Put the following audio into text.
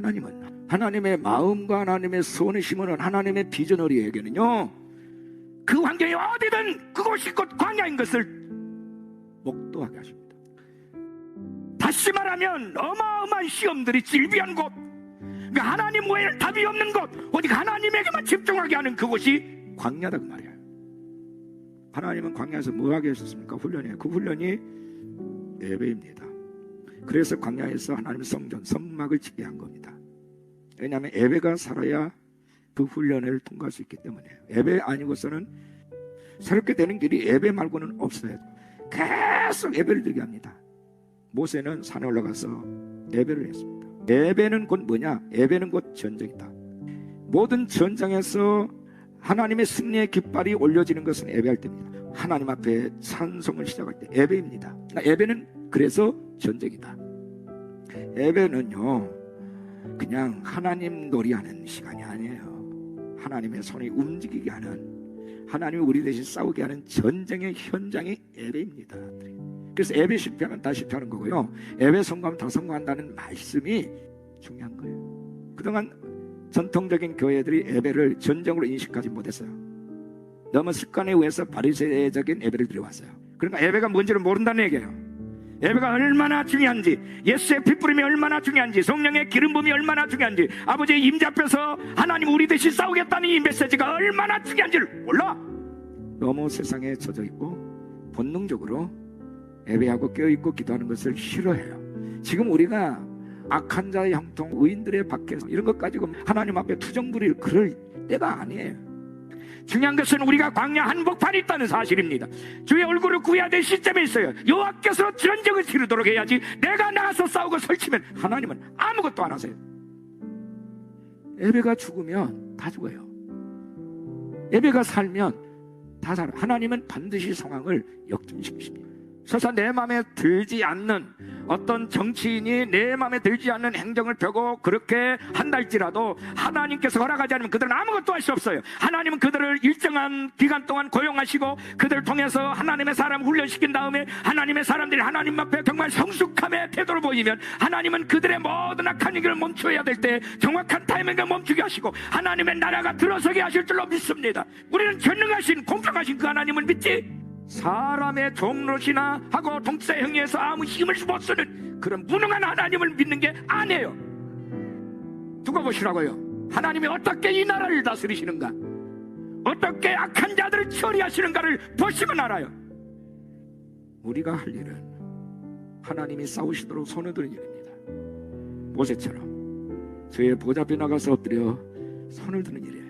하나님은 하나님의 마음과 하나님의 소원을 심으는 하나님의 비전어리에게는요 그 환경이 어디든 그곳이 곧 광야인 것을 목도하게 하십니다. 다시 말하면 어마어마한 시험들이 질비한 곳, 그러니까 하나님 외에는 답이 없는 곳, 오직 하나님에게만 집중하게 하는 그곳이 광야다 그 말이에요. 하나님은 광야에서 뭐 하게 하셨습니까? 훈련이에요. 그 훈련이 예배입니다. 그래서 광야에서 하나님 성전, 성막을 짓게 한 겁니다. 왜냐하면 예배가 살아야 그 훈련을 통과할 수 있기 때문에요. 예배 아니고서는 새롭게 되는 길이 예배 말고는 없어요. 계속 예배를 드리게 합니다. 모세는 산에 올라가서 예배를 했습니다. 예배는 곧 뭐냐? 예배는 곧 전쟁이다. 모든 전장에서 하나님의 승리의 깃발이 올려지는 것은 예배할 때입니다. 하나님 앞에 찬송을 시작할 때 예배입니다. 예배는 그래서 전쟁이다. 예배는요, 그냥 하나님 놀이하는 시간이 아니에요. 하나님의 손이 움직이게 하는, 하나님이 우리 대신 싸우게 하는 전쟁의 현장이 예배입니다. 그래서 예배 실패하면 다 실패하는 거고요. 예배 성공하면 다 성공한다는 말씀이 중요한 거예요. 그동안 전통적인 교회들이 예배를 전쟁으로 인식하지 못했어요. 너무 습관에 의해서 바리새적인 예배를 드려왔어요. 그러니까 예배가 뭔지를 모른다는 얘기예요. 예배가 얼마나 중요한지, 예수의 핏부림이 얼마나 중요한지, 성령의 기름 부음이 얼마나 중요한지, 아버지의 임재 앞에서 하나님 우리 대신 싸우겠다는 이 메시지가 얼마나 중요한지를 몰라. 너무 세상에 젖어 있고 본능적으로 예배하고 깨어 있고 기도하는 것을 싫어해요. 지금 우리가 악한 자의 형통, 의인들의 밖에서 이런 것 가지고 하나님 앞에 투정 부릴 그럴 때가 아니에요. 중요한 것은 우리가 광야 한복판에 있다는 사실입니다. 주의 얼굴을 구해야 될 시점에 있어요. 여호와께서 전쟁을 치르도록 해야지. 내가 나가서 싸우고 설치면 하나님은 아무것도 안 하세요. 예배가 죽으면 다 죽어요. 예배가 살면 다 살아. 하나님은 반드시 상황을 역전시키십니다. 설사 내 마음에 들지 않는 어떤 정치인이 내 마음에 들지 않는 행정을 펴고 그렇게 한달지라도 하나님께서 허락하지 않으면 그들은 아무것도 할 수 없어요. 하나님은 그들을 일정한 기간 동안 고용하시고 그들을 통해서 하나님의 사람 훈련시킨 다음에 하나님의 사람들이 하나님 앞에 정말 성숙함의 태도를 보이면 하나님은 그들의 모든 악한 일을 멈춰야 될 때 정확한 타이밍에 멈추게 하시고 하나님의 나라가 들어서게 하실 줄로 믿습니다. 우리는 전능하신 공평하신 그 하나님을 믿지 사람의 종로시나 하고 동사 행위에서 아무 힘을 못 쓰는 그런 무능한 하나님을 믿는 게 아니에요. 두고 보시라고요. 하나님이 어떻게 이 나라를 다스리시는가? 어떻게 악한 자들을 처리하시는가를 보시면 알아요. 우리가 할 일은 하나님이 싸우시도록 손을 드는 일입니다. 모세처럼 저의 보좌 앞에 나가서 엎드려 손을 드는 일이에요.